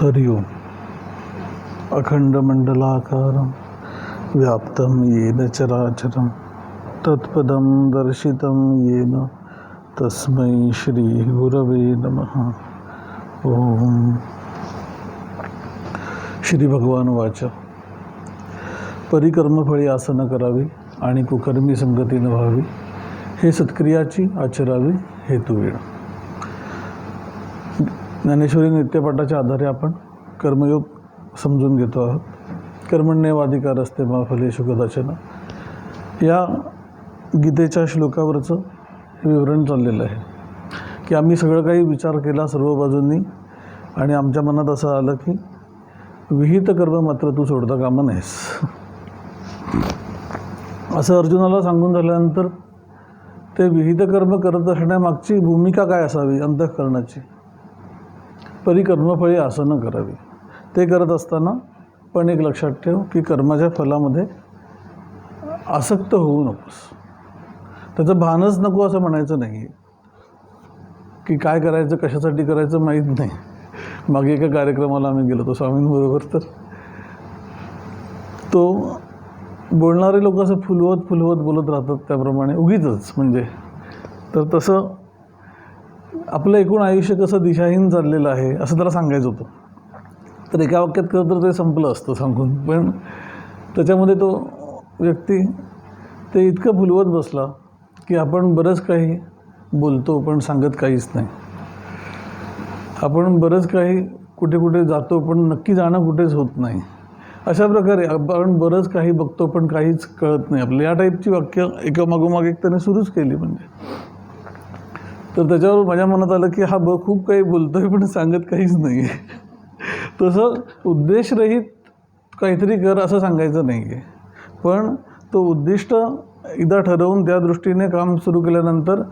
हरि ओम अखंडमण्डलाकारं व्याप्तं येन चराचरं तत्पदं दर्शितं येन तस्मै श्रीगुरवे नमः। ओम। श्री भगवान वाच। परिकर्मफळी आसनं करावी आणि कुकर्मी संगतीनं व्हावी हे सत्क्रियाची आचरावी हेतुवीण। ज्ञानेश्वरी नित्यपाठाच्या आधारे आपण कर्मयोग समजून घेतो आहोत. कर्मण्यवाधिकार असते मा फलेशु कदाचन. या गीतेच्या श्लोकावरचं हे विवरण चाललेलं आहे. की आम्ही सगळं काही विचार केला सर्व बाजूंनी आणि आमच्या मनात असं आलं की विहित कर्म मात्र तू सोडता कामा नाहीस असं अर्जुनाला सांगून झाल्यानंतर ते विहित कर्म करत असण्यामागची भूमिका काय असावी? अंतःकरणाची. परी कर्मफळी आसनं करावी. ते करत असताना पण एक लक्षात ठेव की कर्माच्या फलामध्ये आसक्त होऊ नकोस. त्याचं भानच नको असं म्हणायचं नाही. की काय करायचं कशासाठी करायचं माहीत नाही. मागे एका कार्यक्रमाला आम्ही गेलो होतो स्वामींबरोबर तर. तो बोलणारे लोक असं फुलवत फुलवत बोलत राहतात त्याप्रमाणे. उगीच म्हणजे. तर तसं आपलं एकूण आयुष्य कसं दिशाहीन चाललेलं आहे असं त्याला सांगायचं होतं. तर एका वाक्यात खरं तर ते संपलं असतं सांगून. पण त्याच्यामध्ये तो व्यक्ती ते इतकं फुलवत बसला की आपण बरंच काही बोलतो पण सांगत काहीच नाही. आपण बरंच काही कुठे कुठे जातो पण नक्की जाणं कुठेच होत नाही. अशा प्रकारे आपण बरंच काही बघतो पण काहीच कळत नाही. आपलं या टाईपची वाक्य एका मागोमाग एक त्याने सुरूच केली म्हणजे. तर त्याच्यावर माझ्या मनात आलं की हा ब खूप काही बोलतोय पण सांगत काहीच नाही. आहे तसं उद्देशरहित काहीतरी कर असं सांगायचं नाही आहे पण तो उद्दिष्ट एकदा ठरवून त्या दृष्टीने काम सुरू केल्यानंतर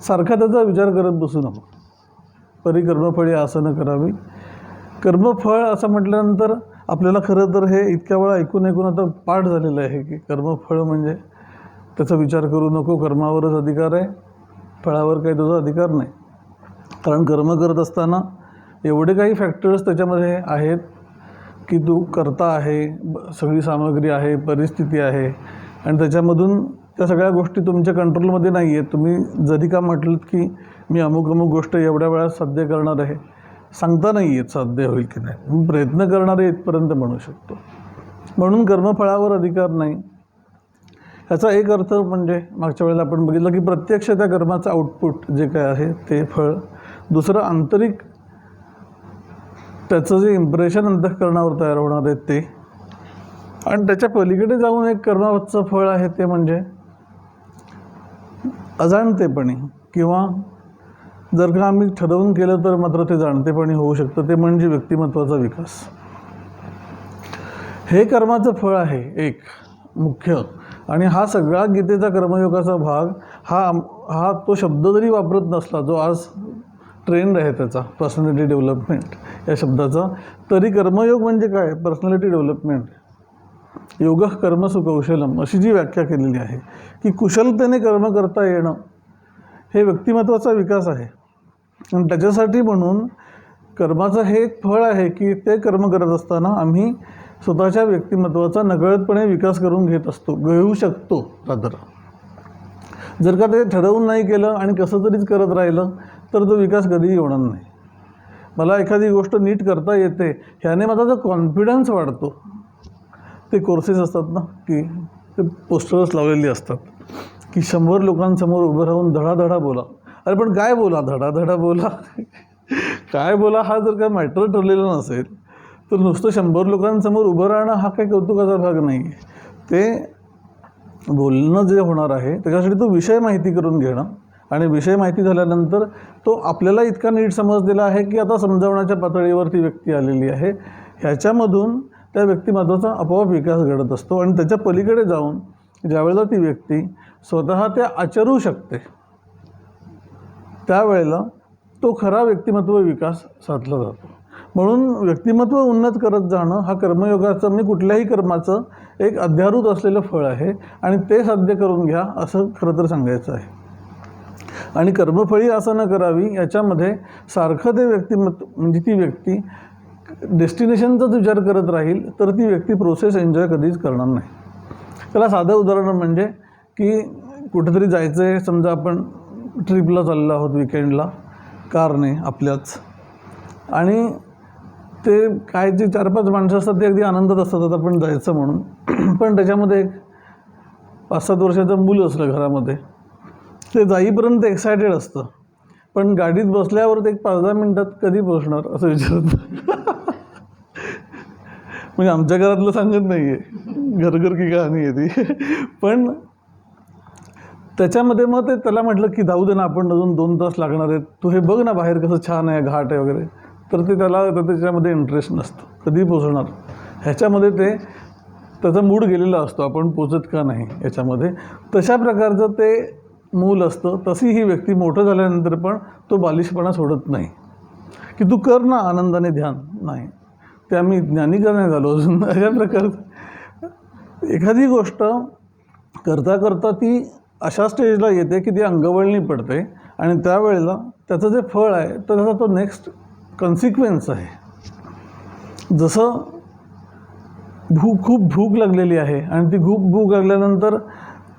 सारखा त्याचा विचार करत बसू नको. परिकर्मफळी आसनं करावी. कर्मफळ असं म्हटल्यानंतर आपल्याला खरं तर हे इतक्या वेळा ऐकून ऐकून आता पाठ झालेलं आहे की कर्मफळ म्हणजे त्याचा विचार करू नको कर्मावरच अधिकार आहे. फळावर काही तुझा अधिकार नाही. कारण कर्म करत असताना एवढे काही फॅक्टर्स त्याच्यामध्ये आहेत की तू करता आहे ब- सगळी सामग्री आहे परिस्थिती आहे आणि त्याच्यामधून त्या सगळ्या गोष्टी तुमच्या कंट्रोलमध्ये नाही आहेत तुम्ही जरी का म्हटलं की मी अमुक अमुक गोष्ट एवढ्या वेळात साध्य करणार आहे सांगता नाही आहेत साध्य होईल की नाही. प्रयत्न करणारे इथपर्यंत म्हणू शकतो. म्हणून कर्मफळावर अधिकार नाही. ह्याचा एक अर्थ म्हणजे मागच्या वेळेला आपण बघितलं की प्रत्यक्ष त्या कर्माचं आउटपुट जे काय आहे ते फळ. दुसरं आंतरिक त्याचं जे इम्प्रेशन अंतःकरणावर तयार होणार आहे ते. आणि त्याच्या पलीकडे जाऊन एक कर्माचं फळ आहे ते म्हणजे अजाणतेपणी किंवा जर का आम्ही ठरवून केलं तर मात्र ते जाणतेपणी होऊ शकतं. ते म्हणजे व्यक्तिमत्वाचा विकास. हे कर्माचं फळ आहे एक मुख्य. आणि हा सगळा गीतेचा कर्मयोगाचा भाग हा हा तो शब्द जरी वापरत नसला जो आज ट्रेंड आहे त्याचा पर्सनॅलिटी डेव्हलपमेंट या शब्दाचा तरी कर्मयोग म्हणजे काय? पर्सनॅलिटी डेव्हलपमेंट योग कर्म कौशलम अशी जी व्याख्या केलेली आहे की कुशलतेने कर्म करता येणं हे व्यक्तिमत्वाचा विकास आहे. आणि त्याच्यासाठी म्हणून कर्माचं हे एक फळ आहे की ते कर्म करत असताना आम्ही स्वतःच्या व्यक्तिमत्वाचा नकळतपणे विकास करून घेत असतो घेऊ शकतो रादर जर का ते ठरवून नाही केलं आणि कसं तरीच करत राहिलं तर तो विकास कधीही होणार नाही. मला एखादी गोष्ट नीट करता येते ह्याने माझा जो कॉन्फिडन्स वाढतो ते कोर्सेस असतात ना की ते पोस्टर्स लावलेली असतात की शंभर लोकांसमोर उभं राहून धडाधडा बोला. अरे पण काय बोला धडाधडा बोला? काय बोला हा जर काय मॅटर ठरलेला नसेल तर नुसतं शंभर लोकांसमोर उभं राहणं हा काही कौतुकाचा भाग नाही आहे ते बोलणं जे होणार आहे त्याच्यासाठी तो विषय माहिती करून घेणं आणि विषय माहिती झाल्यानंतर तो आपल्याला इतका नीट समजलेला आहे की आता समजावण्याच्या पातळीवर ती व्यक्ती आलेली आहे. ह्याच्यामधून त्या व्यक्तिमत्वाचा आपोआप विकास घडत असतो आणि त्याच्या पलीकडे जाऊन ज्यावेळेला ती व्यक्ती स्वतः ते आचरू शकते त्यावेळेला तो खरा व्यक्तिमत्व विकास साधला जातो. म्हणून व्यक्तिमत्व उन्नत करत जाणं हा कर्मयोगाचं म्हणजे कुठल्याही कर्माचं एक अध्यारूत असलेलं फळ आहे आणि ते साध्य करून घ्या असं खरं तर सांगायचं आहे. आणि कर्मफळी असं न करावी याच्यामध्ये सारखं ते व्यक्तिमत्व म्हणजे ती व्यक्ती डेस्टिनेशनचाच विचार करत राहील तर ती व्यक्ती प्रोसेस एन्जॉय कधीच करणार नाही. त्याला साधं उदाहरण म्हणजे की कुठेतरी जायचं आहे समजा आपण ट्रिपला चाललो आहोत विकेंडला कारने आपल्याच. आणि ते काय जे चार पाच माणसं असतात ते अगदी आनंदात असतात आता आपण जायचं म्हणून. पण त्याच्यामध्ये एक पाच सात वर्षाचं मूल असलं घरामध्ये. ते जाईपर्यंत एक्सायटेड असतं. पण गाडीत बसल्यावर ते एक पाच दहा मिनटात कधी पोचणार असं विचारत म्हणजे आमच्या घरातलं सांगत नाही आहे घरघर की कहाणी आहे ती. पण त्याच्यामध्ये मग ते त्याला म्हटलं की जाऊ दे ना आपण अजून दोन तास लागणार आहेत. तू हे बघ ना बाहेर कसं छान आहे घाट आहे वगैरे. तर ते त्याला त्याच्यामध्ये इंटरेस्ट नसतो. कधी पोचणार? ह्याच्यामध्ये ते त्याचा मूड गेलेला असतो आपण पोचत का नाही याच्यामध्ये. तशा प्रकारचं ते मूल असतं. तशी ही व्यक्ती मोठं झाल्यानंतर पण तो बालिशपणा सोडत नाही. की तू कर ना आनंदाने ध्यान. नाही. ते आम्ही ज्ञानी नाही झालो अजून? अशा प्रकार एखादी गोष्ट करता करता ती अशा स्टेजला येते की ती अंगवळणी पडते. आणि त्यावेळेला त्याचं जे फळ आहे तर त्याचा तो नेक्स्ट कन्सिक्वेन्स आहे. जसं भूक खूप भूक लागलेली आहे आणि ती खूप भूक लागल्यानंतर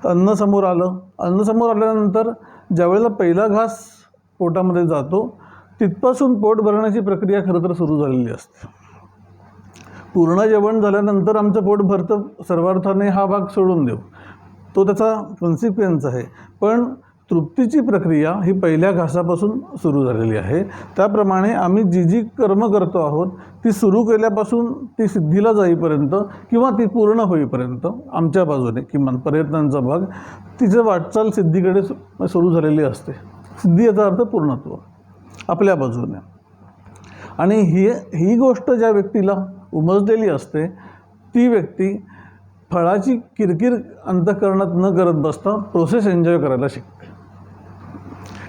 अन्न समोर आलं. अन्न समोर आल्यानंतर ज्यावेळेला पहिला घास पोटामध्ये जातो तिथपासून पोट भरण्याची प्रक्रिया खरं तर सुरू झालेली असते. पूर्ण जेवण झाल्यानंतर आमचं पोट भरतं सर्वार्थाने हा भाग सोडून देऊ. तो त्याचा कन्सिक्वेन्स आहे. पण तृप्तीची प्रक्रिया ही पहिल्या घासापासून सुरू झालेली आहे. त्याप्रमाणे आम्ही जी जी कर्म करतो आहोत ती सुरू केल्यापासून ती सिद्धीला जाईपर्यंत किंवा ती पूर्ण होईपर्यंत आमच्या बाजूने किमान प्रयत्नांचा भाग तिचं वाटचाल सिद्धीकडे सुरू झालेली असते. सिद्धी याचा अर्थ पूर्णत्व आपल्या बाजूने. आणि ही ही गोष्ट ज्या व्यक्तीला उमजलेली असते ती व्यक्ती फळाची किरकिर अंतकरणात न करत बसता प्रोसेस एन्जॉय करायला शिकते.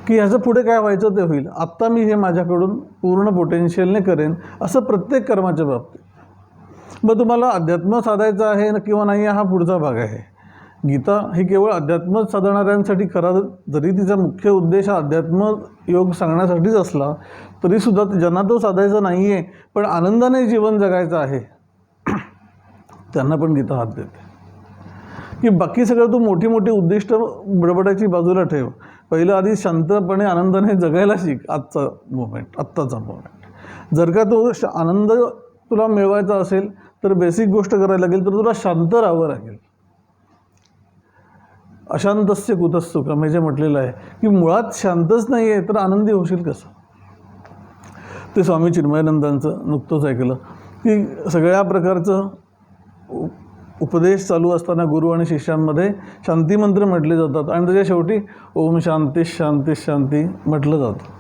की ह्याचं पुढे काय व्हायचं ते होईल. आत्ता मी हे माझ्याकडून पूर्ण पोटेन्शियलने करेन असं प्रत्येक कर्माच्या बाबतीत. मग तुम्हाला अध्यात्म साधायचं आहे किंवा नाही हा पुढचा भाग आहे. गीता ही केवळ अध्यात्म साधणाऱ्यांसाठी खरा जरी तिचा मुख्य उद्देश हा अध्यात्म योग सांगण्यासाठीच असला तरीसुद्धा ज्यांना तो साधायचा नाही आहे पण आनंदाने जीवन जगायचं आहे त्यांना पण गीता हात देते. की बाकी सगळं तू मोठी मोठी उद्दिष्ट बडबडायची बाजूला ठेव. पहिलं आधी शांतपणे आनंदाने जगायला शिक आजचा मोमेंट आत्ताचा मोमेंट जर का तो श आनंद तुला मिळवायचा असेल तर बेसिक गोष्ट करायला लागेल तर तुला शांत राहावं लागेल. अशांतस्य कुतच सुखम हे जे म्हटलेलं आहे की मुळात शांतच नाही आहे तर आनंदी होशील कसं? ते स्वामी चिन्मयानंदांचं नुकतंच ऐकलं की सगळ्या प्रकारचं उपदेश चालू असताना गुरु आणि शिष्यांमध्ये शांतिमंत्र म्हटले जातात आणि त्याच्या शेवटी ओम शांती शांती शांती म्हटलं जातं.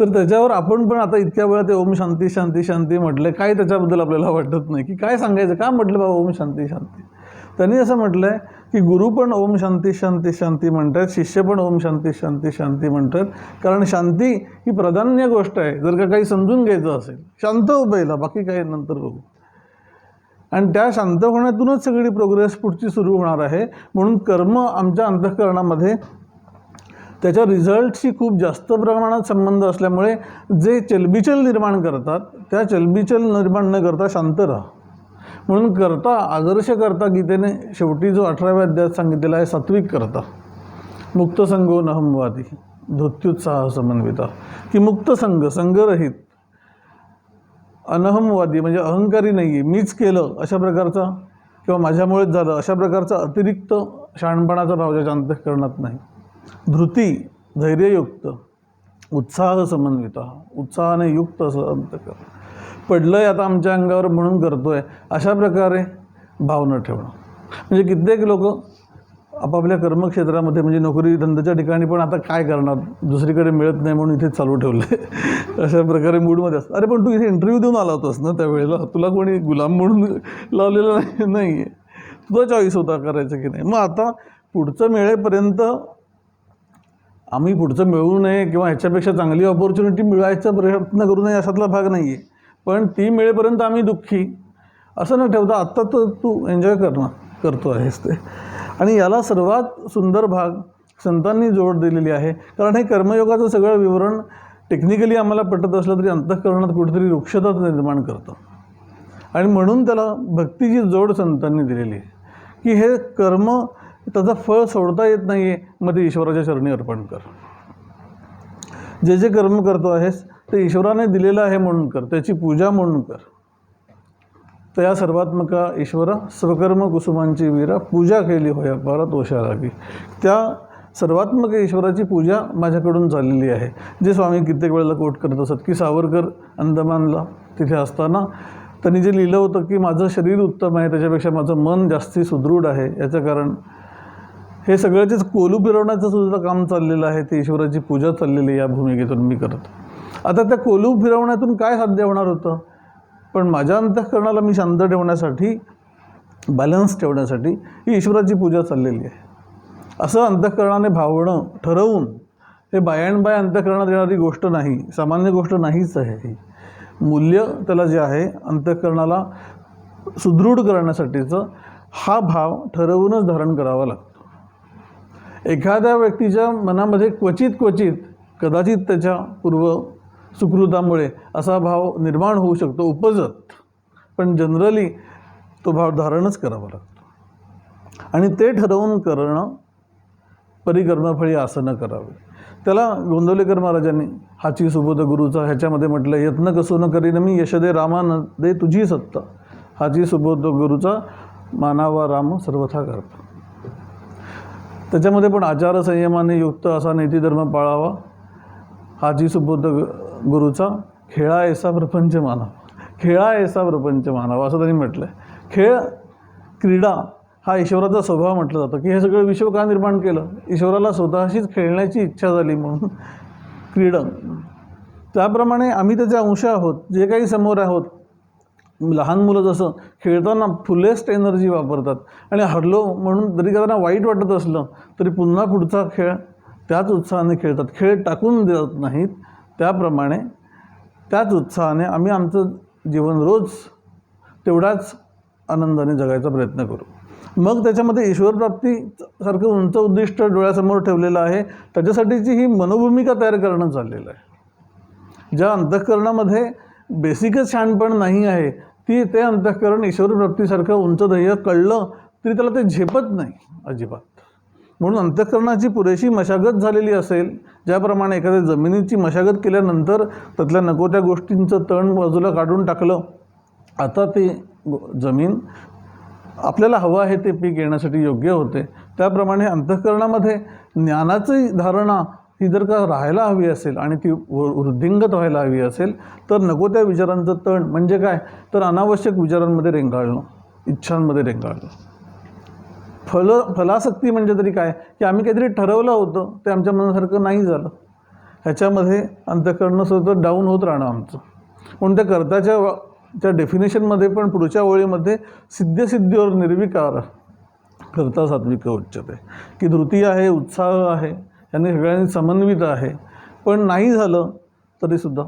तर त्याच्यावर आपण पण आता इतक्या वेळा ते ओम शांती शांती शांती म्हटलं काय त्याच्याबद्दल आपल्याला वाटत नाही की काय सांगायचं का म्हटलं बाबा ओम शांती शांती? त्यांनी असं म्हटलं आहे की गुरु पण ओम शांती शांती शांती म्हणतात शिष्य पण ओम शांती शांती शांती म्हणतात कारण शांती ही प्राधान्य गोष्ट आहे जर का काही समजून घ्यायचं असेल शांत हो पहिला बाकी काही नंतर बघू. आणि त्या शांत होण्यातूनच सगळी प्रोग्रेस पुढची सुरू होणार आहे. म्हणून कर्म आमच्या अंतःकरणामध्ये त्याच्या रिझल्टशी खूप जास्त प्रमाणात संबंध असल्यामुळे जे चलबिचल निर्माण करतात त्या चलबिचल निर्माण न करता शांत राहा. म्हणून करता आदर्श करता गीतेने शेवटी जो अठराव्या अध्यायात सांगितलेला आहे सात्विक करता. मुक्त संगो नहमवादी धोत्युत्साह समन्विता. की मुक्त संघ संघरहित अनहमवादी म्हणजे अहंकारी नाही आहे मीच केलं अशा प्रकारचा किंवा माझ्यामुळेच झालं अशा प्रकारचा अतिरिक्त शहाणपणाचा भाव ज्याच्या अंतःकरणात नाही. धृती धैर्ययुक्त उत्साह समन्वित उत्साहाने युक्त असं अंतःकरण. पडलं आहे आता आमच्या अंगावर म्हणून करतो आहे अशा प्रकारे भाव न ठेवणं. म्हणजे कित्येक लोक आपापल्या कर्मक्षेत्रामध्ये म्हणजे नोकरी धंद्याच्या ठिकाणी पण आता काय करणार? दुसरीकडे मिळत नाही म्हणून इथे चालू ठेवलं अशा प्रकारे मूडमध्ये असतं. अरे पण तू इथे इंटरव्ह्यू देऊन आला होतास ना त्यावेळेला? तुला कोणी गुलाम म्हणून लावलेलं नाही आहे तुझा चॉईस होता करायचं की नाही. मग आता पुढचं मिळेपर्यंत आम्ही पुढचं मिळू नये किंवा ह्याच्यापेक्षा चांगली ऑपॉर्च्युनिटी मिळायचा प्रयत्न करू नये अशातला भाग नाही आहे पण ती मिळेपर्यंत आम्ही दुःखी. असं न ठेवता आत्ता तर तू एन्जॉय करणार करतो आहेस ते. आणि याला सर्वात सुंदर भाग संतांनी जोड दिलेली आहे. कारण हे कर्मयोगाचं सगळं विवरण टेक्निकली आम्हाला पटत असलं तरी अंतःकरणात कुठेतरी वृक्षता निर्माण करतं. आणि म्हणून त्याला भक्तीची जोड संतांनी दिलेली आहे. की हे कर्म त्याचं फळ सोडता येत नाही आहे मग ते ईश्वराच्या चरणी अर्पण कर. जे जे कर्म करतो आहेस ते ईश्वराने दिलेलं आहे म्हणून कर त्याची पूजा म्हणून कर. तया सर्वात्मका ईश्वर स्वकर्म कुसुमांची वीरा पूजा केली होय परत ओशा त्या सर्वात्मक ईश्वराची पूजा माझ्याकडून चाललेली आहे. जे स्वामी कित्येक वेळेला कोट करत असत की सावरकर अंदमानला तिथे असताना त्यांनी जे लिहिलं होतं की माझं शरीर उत्तम आहे त्याच्यापेक्षा माझं मन जास्ती सुदृढ आहे. याचं कारण हे सगळ्याचेच कोलू फिरवण्याचं सुद्धा काम चाललेलं आहे. ते ईश्वराची पूजा चाललेली आहे या भूमिकेतून मी करत. आता त्या कोलू फिरवण्यातून काय साध्य होणार होतं? पण माझ्या अंतःकरणाला मी शांत ठेवण्यासाठी बॅलन्स ठेवण्यासाठी ही ईश्वराची पूजा चाललेली आहे. असं अंतःकरणाने भावणं ठरवून हे बाय अँड बाय अंतःकरणात येणारी गोष्ट नाही सामान्य गोष्ट नाहीच आहे ही. मूल्य त्याला जे आहे अंतःकरणाला सुदृढ करण्यासाठीचं हा भाव ठरवूनच धारण करावा लागतो. एखाद्या व्यक्तीच्या मनामध्ये क्वचित क्वचित कदाचित त्याच्या पूर्व सुकृतामुळे असा भाव निर्माण होऊ शकतो उपजत. पण जनरली तो भाव धारणच करावा लागतो. आणि ते ठरवून करणं परिकर्मफळी आसनं करावी. त्याला गोंदवलेकर महाराजांनी हाची सुबोध गुरुचा ह्याच्यामध्ये म्हटलं यत्न कसो न करीन मी यशदे रामान दे तुझी सत्ता. हाची सुबोध गुरुचा मानावा राम सर्वथा करतो. त्याच्यामध्ये पण आचारसंयमाने युक्त असा नीतिधर्म पाळावा हाची सुबोध ग- गुरुचा खेळा ऐसा प्रपंच मानव. खेळा ऐसा प्रपंच मानव असं त्यांनी म्हटलं आहे खेळ क्रीडा हा ईश्वराचा स्वभाव म्हटलं जातं. की हे सगळं विश्व का निर्माण केलं? ईश्वराला स्वतःशीच खेळण्याची इच्छा झाली म्हणून. क्रीडा. त्याप्रमाणे आम्ही त्याचे अंश आहोत जे काही समोर आहोत. लहान मुलं जसं खेळताना फुलेस्ट एनर्जी वापरतात. आणि हरलो म्हणून जरी त्यांना वाईट वाटत असलं तरी पुन्हा पुढचा खेळ त्याच उत्साहाने खेळतात. खेळ टाकून देत नाहीत त्याप्रमाणे त्याच उत्साहाने आम्ही आमचं जीवन रोज तेवढाच आनंदाने जगायचा प्रयत्न करू. मग त्याच्यामध्ये ईश्वरप्राप्ती सारखं उंच उद्दिष्ट डोळ्यासमोर ठेवलेलं आहे. त्याच्यासाठीची ही मनोभूमिका तयार करणं चाललेलं आहे. ज्या अंतःकरणामध्ये बेसिकच शहाणपण नाही आहे ती ते अंतःकरण ईश्वरप्राप्तीसारखं उंच ध्येय कळलं तरी त्याला ते झेपत नाही अजिबात. म्हणून अंतःकरणाची पुरेशी मशागत झालेली असेल ज्याप्रमाणे एखाद्या जमिनीची मशागत केल्यानंतर त्यातल्या नको त्या गोष्टींचं तण बाजूला काढून टाकलं आता ते जमीन आपल्याला हवं आहे ते पीक येण्यासाठी योग्य होते. त्याप्रमाणे अंतःकरणामध्ये ज्ञानाची धारणा ही जर का राहायला हवी असेल आणि ती वृद्धिंगत व्हायला हवी असेल तर नको त्या विचारांचं तण म्हणजे काय? तर अनावश्यक विचारांमध्ये रेंगाळणं इच्छांमध्ये रेंगाळणं. फल फलासक्ती म्हणजे तरी काय? की आम्ही काहीतरी ठरवलं होतं ते आमच्या मनासारखं नाही झालं. ह्याच्यामध्ये अंतःकरणं सुद्धा डाऊन होत राहणं आमचं. म्हणून त्या कर्त्याच्या त्या डेफिनेशनमध्ये पण पुढच्या ओळीमध्ये सिद्धसिद्धीवर निर्विकार करता सात्विक उच्चते. की धृती आहे उत्साह आहे यांनी सगळ्यांनी समन्वित आहे. पण नाही झालं तरीसुद्धा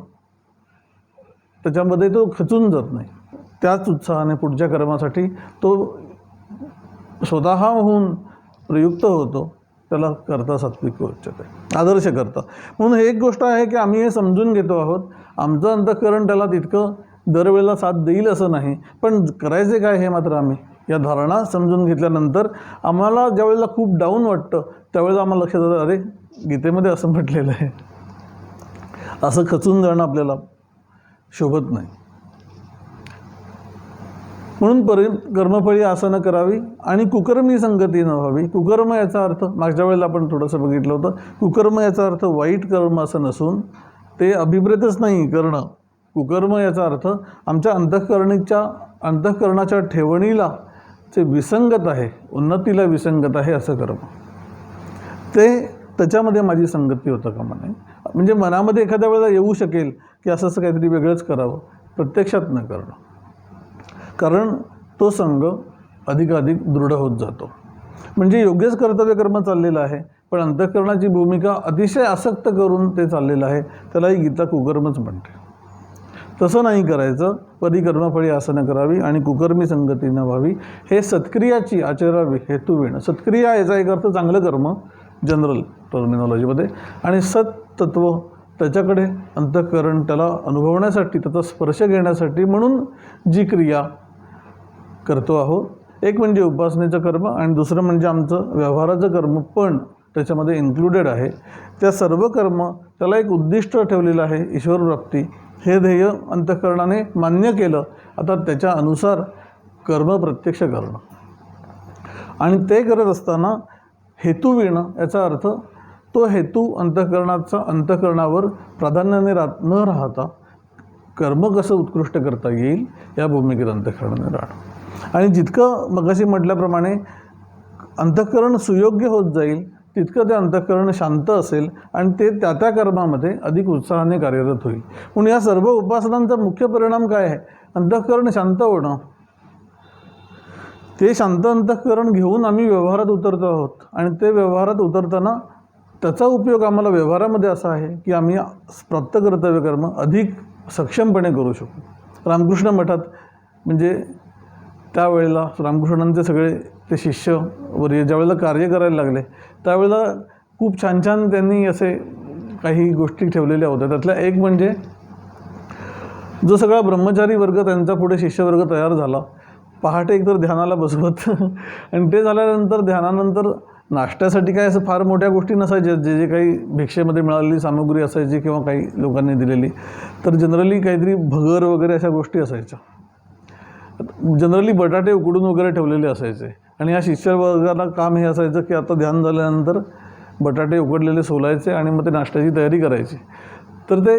त्याच्यामध्ये तो खचून जात नाही. त्याच उत्साहाने पुढच्या कर्मासाठी तो स्वतःहून प्रयुक्त होतो त्याला करता सात्विक उच्चते आदर्श करता. म्हणून हे एक गोष्ट आहे की आम्ही हे समजून घेतो आहोत आमचं अंतःकरण त्याला तितकं दरवेळेला साथ देईल असं नाही. पण करायचे काय हे मात्र आम्ही? या धारणा समजून घेतल्यानंतर आम्हाला ज्यावेळेला खूप डाऊन वाटतं त्यावेळेला आम्हाला लक्षात येतं अरे गीतेमध्ये असं म्हटलेलं आहे. असं खचून जाणं आपल्याला शोभत नाही. म्हणून परि कर्मफळी आसनं करावी आणि कुकर्मी संगती न व्हावी कुकर्म याचा अर्थ मागच्या वेळेला आपण थोडंसं बघितलं होतं कुकर्म याचा अर्थ वाईट कर्म असं नसून ते अभिप्रेतच नाही करणं. कुकर्म याचा अर्थ आमच्या अंतःकरणीच्या अंतःकरणाच्या ठेवणीला जे विसंगत आहे उन्नतीला विसंगत आहे असं कर्म. ते त्याच्यामध्ये माझी संगती होतं का म्हणे? म्हणजे मनामध्ये एखाद्या वेळेला येऊ शकेल की असं असं काहीतरी वेगळंच करावं. प्रत्यक्षात न करणं. कारण तो संघ अधिकाधिक दृढ होत जातो. म्हणजे योग्यच कर्तव्य कर्म चाललेलं आहे पण अंतःकरणाची भूमिका अतिशय आसक्त करून ते चाललेलं आहे त्यालाही गीता कुकर्मच म्हणते. तसं नाही करायचं परिकर्मफळी आसनं करावी आणि कुकर्मी संगती न व्हावी हे सत्क्रियाची आचरावी हेतुविण सत्क्रिया याचा एक अर्थ चांगलं कर्म जनरल टर्मिनॉलॉजीमध्ये आणि सत्तत्व त्याच्याकडे अंतःकरण त्याला अनुभवण्यासाठी त्याचा स्पर्श घेण्यासाठी म्हणून जी क्रिया करतो आहोत. एक म्हणजे उपासनेचं कर्म आणि दुसरं म्हणजे आमचं व्यवहाराचं कर्म पण त्याच्यामध्ये इन्क्लुडेड आहे. त्या सर्व कर्म त्याला एक उद्दिष्ट ठेवलेलं आहे ईश्वरप्राप्ती हे ध्येय अंतःकरणाने मान्य केलं. आता त्याच्या अनुसार कर्म प्रत्यक्ष करणं. आणि ते करत असताना हेतू विणं याचा अर्थ तो हेतू अंतःकरणाचा अंतःकरणावर प्राधान्याने राहत न राहता कर्म कसं उत्कृष्ट करता येईल या भूमिकेत अंतःकरणाने राहणं. आणि जितकं मगाशी म्हटल्याप्रमाणे अंतःकरण सुयोग्य होत जाईल तितकं ते अंतःकरण शांत असेल आणि ते त्या त्या कर्मामध्ये अधिक उत्साहाने कार्यरत होईल. म्हणून या सर्व उपासनांचा मुख्य परिणाम काय आहे? अंतःकरण शांत होणं. ते शांत अंतःकरण घेऊन आम्ही व्यवहारात उतरतो आहोत. आणि ते व्यवहारात उतरताना त्याचा उपयोग आम्हाला व्यवहारामध्ये असा आहे की आम्ही प्राप्त कर्तव्य कर्म अधिक सक्षमपणे करू शकू. रामकृष्ण मठात म्हणजे त्यावेळेला रामकृष्णांचे सगळे ते शिष्य वर्य ज्यावेळेला कार्य करायला लागले त्यावेळेला खूप छान छान त्यांनी असे काही गोष्टी ठेवलेल्या होत्या. त्यातल्या एक म्हणजे जो सगळा ब्रह्मचारी वर्ग त्यांचा पुढे शिष्यवर्ग तयार झाला पहाटे एकतर ध्यानाला बसवत आणि ते झाल्यानंतर ध्यानानंतर नाश्त्यासाठी काय असं फार मोठ्या गोष्टी नसायच्या जे जे काही भिक्षेमध्ये मिळालेली सामग्री असायची किंवा काही लोकांनी दिलेली. तर जनरली काहीतरी भगर वगैरे अशा गोष्टी असायच्या. जनरली बटाटे उकडून वगैरे ठेवलेले असायचे. आणि या शिष्यवर्गाला काम हे असायचं की आता ध्यान झाल्यानंतर बटाटे उकडलेले सोलायचे आणि मग ते नाश्त्याची तयारी करायची. तर ते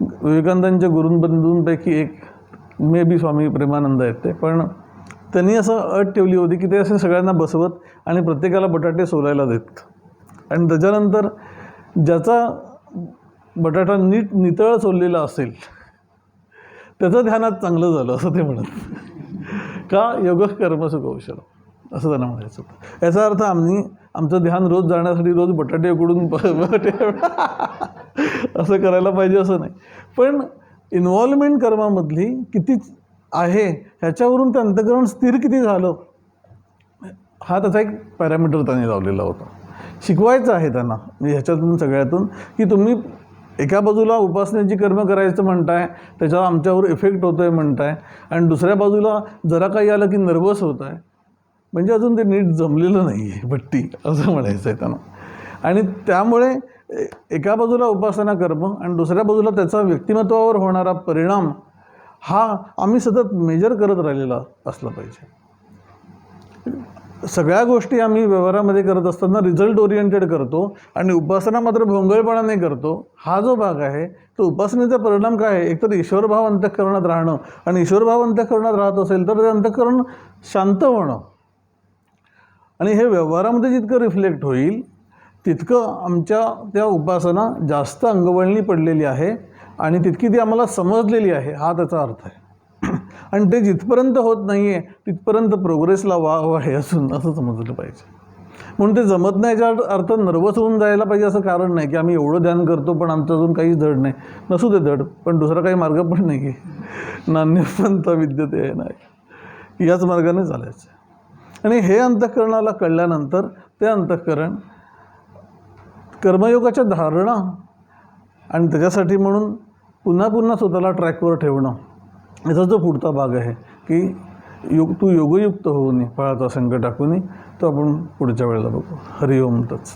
विवेकानंदांच्या गुरुंबंधूंपैकी एक मे बी स्वामी प्रेमानंद आहेत ते. पण त्यांनी असं अट ठेवली होती की ते असे सगळ्यांना बसवत आणि प्रत्येकाला बटाटे सोलायला देत. आणि त्याच्यानंतर ज्याचा बटाटा नीट नितळ सोललेला असेल त्याचं ध्यानात चांगलं झालं असं ते म्हणत. का योग कर्म कौशल असं त्यांना म्हणायचं होतं. याचा अर्थ आम्ही आमचं ध्यान रोज जाण्यासाठी रोज बटाटे उकडून बटाटे असं करायला पाहिजे असं नाही. पण इन्व्हॉल्वमेंट कर्मामधली किती आहे ह्याच्यावरून ते अंतकरण स्थिर किती झालं हा त्याचा एक पॅरामीटर त्यांनी लावलेला होता. शिकवायचं आहे त्यांना म्हणजे ह्याच्यातून सगळ्यातून की तुम्ही एका बाजूला उपासनेची कर्म करायचं म्हणताय त्याच्यावर आमच्यावर इफेक्ट होतो आहे म्हणताय आणि दुसऱ्या बाजूला जरा काही आलं की नर्वस होत आहे म्हणजे अजून ते नीट जमलेलं नाही आहे भट्टी असं म्हणायचं आहे त्यांना. आणि त्यामुळे एका बाजूला उपासना कर्म आणि दुसऱ्या बाजूला त्याचा व्यक्तिमत्वावर होणारा परिणाम हा आम्ही सतत मेजर करत राहिलेला असला पाहिजे. सगळ्या गोष्टी आम्ही व्यवहारामध्ये करत असताना रिझल्ट ओरिएंटेड करतो आणि उपासना मात्र भोंगळपणाने करतो. हा जो भाग आहे तो उपासनेचा परिणाम काय आहे? एकतर ईश्वरभाव अंतःकरणात राहणं आणि ईश्वरभाव अंतःकरणात राहत असेल तर ते अंतःकरण शांत होणं. आणि हे व्यवहारामध्ये जितकं रिफ्लेक्ट होईल तितकं आमच्या त्या उपासना जास्त अंगवळणी पडलेली आहे आणि तितकी ती आम्हाला समजलेली आहे. हा त्याचा अर्थ आहे. आणि ते जिथपर्यंत होत नाही आहे तिथपर्यंत प्रोग्रेसला वाव आहे असून असं समजलं पाहिजे. म्हणून ते जमत नाही याचा अर्थ नर्वस होऊन जायला पाहिजे असं कारण नाही की आम्ही एवढं ध्यान करतो पण आमचं अजून काहीच धड नाही. नसू दे धड पण दुसरा काही मार्ग पण नाही आहे. नान्यपंत विद्यते आहे नाही. याच मार्गाने चालायचं. आणि हे अंतःकरणाला कळल्यानंतर ते अंतःकरण कर्मयोगाच्या धारणा आणि त्याच्यासाठी म्हणून पुन्हा पुन्हा स्वतःला ट्रॅकवर ठेवणं याचा जो पुढचा भाग आहे की योग तू योगयुक्त होऊन फळाचा संकट टाकून तो आपण पुढच्या वेळेला बघू. हरिओम तच